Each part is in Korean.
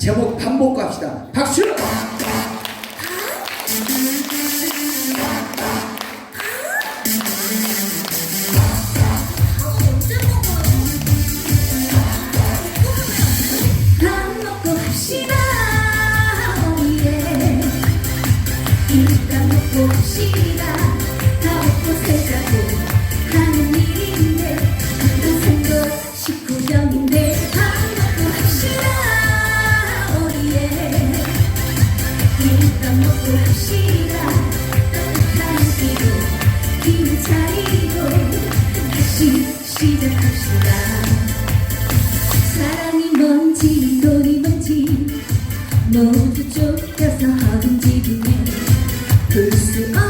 제목 반복합시다. 박수! 생각합시다. 사랑이 뭔지 돈이 뭔지 모두 쫓겨서 허둥지기네 볼수 없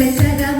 ചരചരം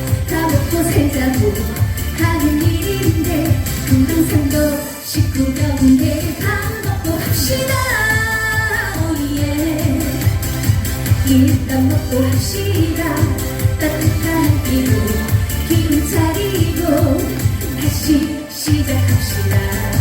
도세자고 하는 일인데 금강산도 식구 가운데 밥 먹고 합시다. 오예 일단 먹고 합시다. 따뜻한 기로 기운 차리고 다시 시작합시다.